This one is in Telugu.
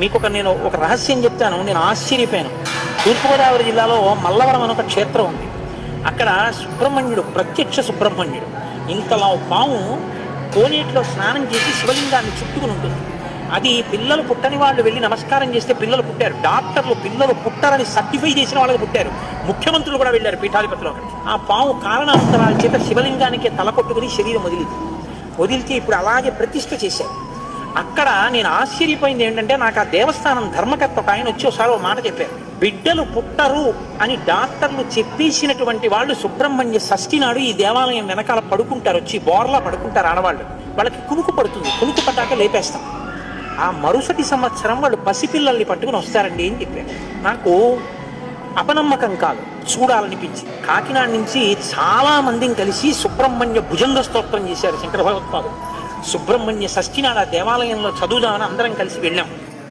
మీకు ఒక నేను ఒక రహస్యం చెప్తాను నేను ఆశ్చర్యపోయాను. తూర్పుగోదావరి జిల్లాలో మల్లవరం అని ఒక క్షేత్రం ఉంది. అక్కడ సుబ్రహ్మణ్యుడు ప్రత్యక్ష సుబ్రహ్మణ్యుడు. ఇంతలా పాము కోనేటిలో స్నానం చేసి శివలింగాన్ని చుట్టుకుని ఉంటుంది. అది పిల్లలు పుట్టని వాళ్ళు వెళ్ళి నమస్కారం చేస్తే పిల్లలు పుట్టారు. డాక్టర్లు పిల్లలు పుట్టారని సర్టిఫై చేసిన వాళ్ళకి పుట్టారు. ముఖ్యమంత్రులు కూడా వెళ్ళారు పీఠాధిపతిలో ఆ పాము కారణాంతరాల చేత శివలింగానికి తల కొట్టుకుని శరీరం వదిలింది. వదిలితే ఇప్పుడు అలాగే ప్రతిష్ఠ చేశారు. అక్కడ నేను ఆశ్చర్యపోయింది ఏంటంటే నాకు ఆ దేవస్థానం ధర్మకర్త ఒక ఆయన వచ్చి ఒకసారి ఒక మాట చెప్పారు. బిడ్డలు పుట్టరు అని డాక్టర్లు చెప్పేసినటువంటి వాళ్ళు సుబ్రహ్మణ్య షష్ఠి నాడు ఈ దేవాలయం వెనకాల పడుకుంటారు వచ్చి బోర్లా పడుకుంటారు ఆడవాళ్ళు. వాళ్ళకి కునుకు పడుతుంది కునుకు పడ్డాక లేపేస్తాం. ఆ మరుసటి సంవత్సరం వాళ్ళు పసిపిల్లల్ని పట్టుకుని వస్తారండి అని చెప్పారు. నాకు అపనమ్మకం కాదు చూడాలనిపించింది. కాకినాడ నుంచి చాలా మందిని కలిసి సుబ్రహ్మణ్య భుజంగ స్తోత్రం చేశారు శంకర భగవత్పాదు సుబ్రహ్మణ్య షష్ఠి ఆ దేవాలయంలో చదువుదామని అందరం కలిసి వెళ్ళాం.